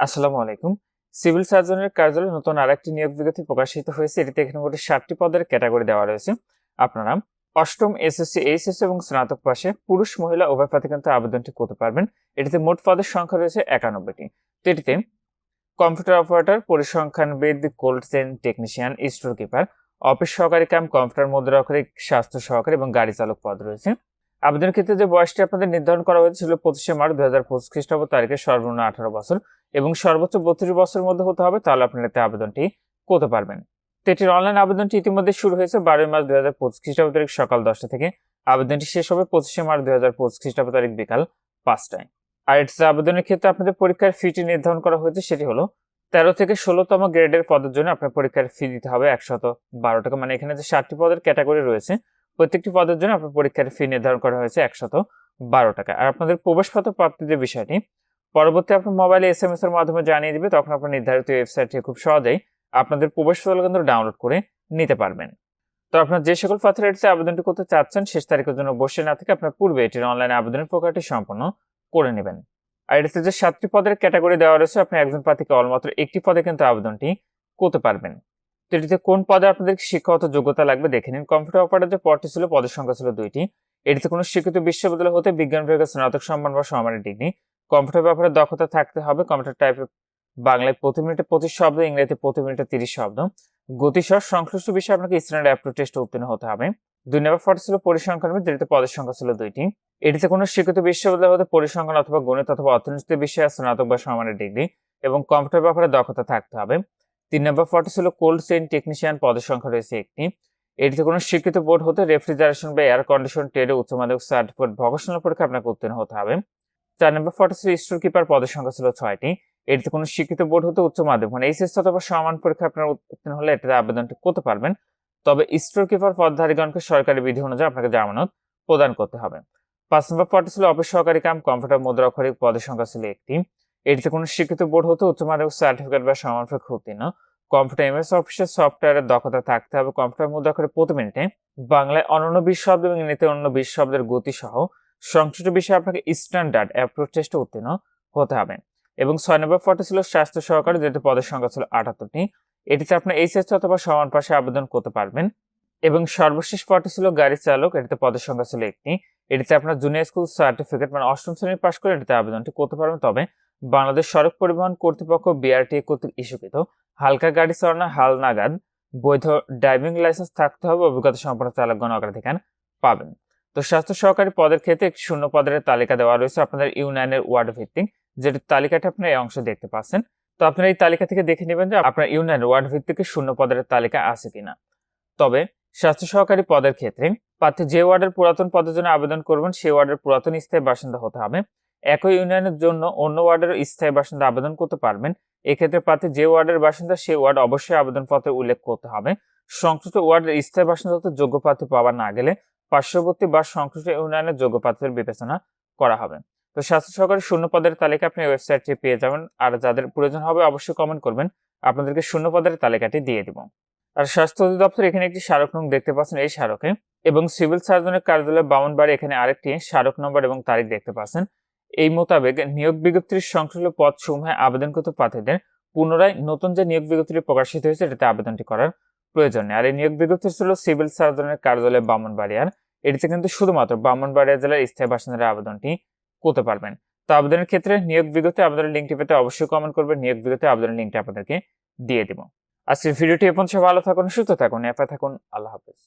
আসসালামু আলাইকুম। সিভিল সার্জনের কার্যালয়ে নতুন আরেকটি নিয়োগ বিজ্ঞপ্তি প্রকাশিত হয়েছে। এটিতে এখানে মোট ষাটটি পদের ক্যাটাগরি দেওয়া রয়েছে। আপনারা অষ্টম এসএসসি এইচএসসি এবং স্নাতক পাশে পুরুষ, মহিলা উভয় প্রার্থী কিন্তু আবেদনটি করতে পারবেন। এটিতে মোট পদের সংখ্যা রয়েছে একানব্বইটি। তো এটিতে computer operator পরিসংখ্যানবিদ cold chain technician store keeper office সহকারী ক্যাম্প কম্পিউটার মুদ্রাক্ষরিক, স্বাস্থ্য সহকারী এবং গাড়ি চালক পদ রয়েছে। আবেদনের ক্ষেত্রে যে বয়সটি আপনাদের নির্ধারণ করা হয়েছিল পঁচিশে মার্চ দুই হাজার পঁচিশ খ্রিস্টাব্দ তারিখে সর্বনিম্ন আঠারো বছর এবং সর্বোচ্চ বত্রিশ বছরের মধ্যে হতে হবে, তাহলে আপনারা এতে আবেদনটি করতে পারবেন। তো এটির অনলাইন আবেদনটি ইতিমধ্যে শুরু হয়েছে বারোই মার্চ দুই হাজার পঁচিশ খ্রিস্টাব্দ তারিখ সকাল দশটা থেকে। আবেদনটি শেষ হবে পঁচিশে মার্চ দুই হাজার পঁচিশ খ্রিস্টাব্দ তারিখ বিকাল পাঁচটায়। আর এটিতে আবেদনের ক্ষেত্রে আপনাদের পরীক্ষার ফিটি নির্ধারণ করা হয়েছে, সেটি হলো তেরো থেকে ষোলোতম গ্রেডের পদের জন্য আপনার পরীক্ষার ফি দিতে হবে একশত বারো টাকা। মানে এখানে যে ষাটটি পদের ক্যাটাগরি রয়েছে প্রত্যেকটি পদের জন্য আপনার পরীক্ষার ফি নির্ধারণ করা হয়েছে একশত বারো টাকা। আর আপনাদের প্রবেশপত্র প্রাপ্তির যে বিষয়টি, পরবর্তী আপনার মোবাইলে এস এম এস এর মাধ্যমে জানিয়ে দিবে, তখন আপনার নির্ধারিত ওয়েবসাইট খুব সহজেই আপনাদের প্রবেশপত্র কেন্দ্র ডাউনলোড করে নিতে পারবেন। তো আপনার যে সকল এটিতে আবেদনটি করতে চাচ্ছেন, শেষ তারিখের জন্য বসে না থেকে আপনার পূর্বে এটির অনলাইনে আবেদনের প্রক্রিয়াটি সম্পন্ন করে নেবেন। আর এটিতে যে সাতটি পদের ক্যাটাগরি দেওয়া রয়েছে, আপনি একজন প্রার্থীকে অলমাত্র একটি পদে কিন্তু আবেদনটি করতে পারবেন। তো এটিতে কোন পদে আপনাদের শিক্ষাগত যোগ্যতা লাগবে দেখে নিন। কম্পিউটার অপারেটর যে পদটি ছিল, পদের সংখ্যা ছিল দুইটি। এটিতে কোনো শিক্ষিত বিশ্ববিদ্যালয় হতে বিজ্ঞান বিভাগের স্নাতক সম্মান বা সমানের ডিগ্রি। কম্পিউটার ব্যাপারে দক্ষতা থাকতে হবে, কম্পিউটার টাইপে বাংলায় প্রতি মিনিটে পঁচিশ শব্দ, ইংরেজিতে প্রতি মিনিটে তিরিশ শব্দ। গতিসহ সংশ্লিষ্ট বিষয়ে আপনাকে স্ট্যান্ডার্ড অ্যাপ্রো টেস্টে উত্তীর্ণ হতে হবে। দুই নম্বর পদ ছিল পরিসংখ্যান যেটিতে পদের সংখ্যা ছিল দুইটি। এটিতে কোনো শিক্ষিত বিশ্ববিদ্যালয় হতে পরিসংখ্যান অথবা গণিত অথবা অর্থনীতি বিষয়ে স্নাতক বা সমানের ডিগ্রি এবং কম্পিউটার ব্যাপারে দক্ষতা থাকতে হবে। তিন নম্বর পদটি ছিল কোল্ড চেইন টেকনিশিয়ান পদের সংখ্যা রয়েছে একটি। এটিতে কোনো স্বীকৃত বোর্ড হতে রেফ্রিজারেশন বা এয়ার কন্ডিশন ট্রেডে উচ্চ মাধ্যমিক সার্টিফিকেট ভকেশনাল পরীক্ষা আপনাকে উত্তীর্ণ হতে হবে। চার নম্বর পদটি ছিল স্টোর কিপার পদের সংখ্যা ছিল ছয়টি। এটিতে কোনো স্বীকৃত বোর্ড হতে উচ্চ মাধ্যমিক মানে এইচএস অথবা সমান পরীক্ষা আপনার উত্তীর্ণ হলে এটাতে আবেদনটি করতে পারবেন। তবে স্টোর কিপার পদধারীগণকে সরকারি বিধি অনুযায়ী আপনাকে জামানত প্রদান করতে হবে। পাঁচ নম্বর পদটি ছিল অফিস সহকারী কাম কম্পিউটার মুদ্রাক্ষরিক পদের সংখ্যা ছিল একটি। এটিতে কোনো স্বীকৃত বোর্ড হতে উচ্চ মাধ্যমিক সার্টিফিকেট বা সমান পরীক্ষা উত্তীর্ণ কম্পিউটার এমএস অফিসের সফটওয়্যারের দক্ষতা থাকতে হবে। কম্পিউটার মুদ্রাক্ষরে প্রতি মিনিটে বাংলায় অনন্য বিশ শব্দ এবং ইংরেজিতে অন্য বিশ শব্দের গতি সহ সংশ্লিষ্ট বিষয়ে আপনাকে স্ট্যান্ডার্ড অ্যাপ্রোচ টেস্টে উত্তীর্ণ হতে হবে। এবং ছয় নম্বর পদটি ছিল স্বাস্থ্য সহকারী যেটি পদের সংখ্যা ছিল আটাত্তরটি। এটিতে আপনার এইচএস অথবা সমান পাশে আবেদন করতে পারবেন। এবং সর্বশেষ পদটি ছিল গাড়ি চালক, এটিতে পদের সংখ্যা ছিল একটি। এটিতে আপনার জুনিয়র স্কুল সার্টিফিকেট মানে অষ্টম শ্রেণি পাশ করে এটিতে আবেদনটি করতে পারবেন। তবে বাংলাদেশ সড়ক পরিবহন কর্তৃপক্ষ বিআরটি কর্তৃক ইস্যুকৃত। হালকা গাড়ি চালানো হাল নাগাদ বৈধ ড্রাইভিং লাইসেন্স থাকতে হবে, অভিজ্ঞতা সম্পন্ন চালকগণ অগ্রাধিকার পাবেন। তো স্বাস্থ্য সহকারী পদের ক্ষেত্রে শূন্য পদের তালিকা দেওয়া রয়েছে আপনাদের ইউনাইনের ওয়ার্ড ভিত্তিক, যেটি তালিকাটা আপনার এই অংশে দেখতে পাচ্ছেন। তো আপনারা এই তালিকা থেকে দেখে নেবেন যে আপনার ইউনিয়ন ওয়ার্ড ভিত্তিক শূন্য পদের তালিকা আছে কিনা। তবে স্বাস্থ্য সহকারী পদের ক্ষেত্রে প্রার্থী যে ওয়ার্ডের পুরাতন পদের জন্য আবেদন করবেন, সেই ওয়ার্ডের পুরাতন স্থায়ী বাসিন্দা হতে হবে। একই ইউনিয়নের জন্য অন্য ওয়ার্ডের স্থায়ী বাসিন্দা আবেদন করতে পারবেন। এক্ষেত্রে প্রার্থী যে ওয়ার্ডের বাসিন্দা সেই ওয়ার্ড অবশ্যই আবেদনপত্রে উল্লেখ করতে হবে। সংশ্লিষ্ট ওয়ার্ডের স্থায়ী বাসিন্দা হতে যোগ্য প্রার্থী পাওয়া না গেলে পার্শ্ববর্তী বা সংশ্লিষ্ট ইউনিয়নের যোগ্য প্রার্থীদের বিবেচনা করা হবে। তো স্বাস্থ্য সহকারী শূন্য পদের তালিকা আপনি ওয়েবসাইটটি পেয়ে যাবেন। আর যাদের প্রয়োজন হবে অবশ্যই কমেন্ট করবেন। আপনাদেরকে শূন্য পদের তালিকাটি দিয়ে দিব। আর স্বাস্থ্য অধিদপ্তর এখানে একটি স্মারক নং দেখতে পাচ্ছেন এই স্মারকে। এবং সিভিল সার্জনের কার্যালয় বামনবাড়ি এখানে আরেকটি স্মারক নম্বর এবং তারিখ দেখতে পাচ্ছেন। এই মোতাবেক নিয়োগ বিজ্ঞপ্তির সংশ্লিষ্ট পদ সমূহে আবেদনকৃত প্রার্থীদের পুনরায় নতুন যে নিয়োগ বিজ্ঞপ্তি প্রকাশিত হয়েছে, এটাতে আবেদনটি করার প্রয়োজন নেই। আর এই নিয়োগ বিজ্ঞপ্তি ছিল সিভিল সার্জনের কার্যালয় বামনবাড়িয়ার। এটিতে কিন্তু শুধুমাত্র বামনবাড়িয়া জেলার স্থায়ী বাসিন্দারা আবেদনটি করতে পারবেন। তো আবেদনের ক্ষেত্রে নিয়োগ বিজ্ঞপ্তি, আবেদনের লিঙ্কটি পেতে অবশ্যই কমেন্ট করবেন। নিয়োগ বিজ্ঞপ্তি, আবেদনের লিঙ্কটি আপনাদেরকে দিয়ে দিব। আজকের ভিডিওটি এ পর্যন্ত ভালো থাকুন, সুস্থ থাকুন এফআই থাকুন। আল্লাহ হাফেজ।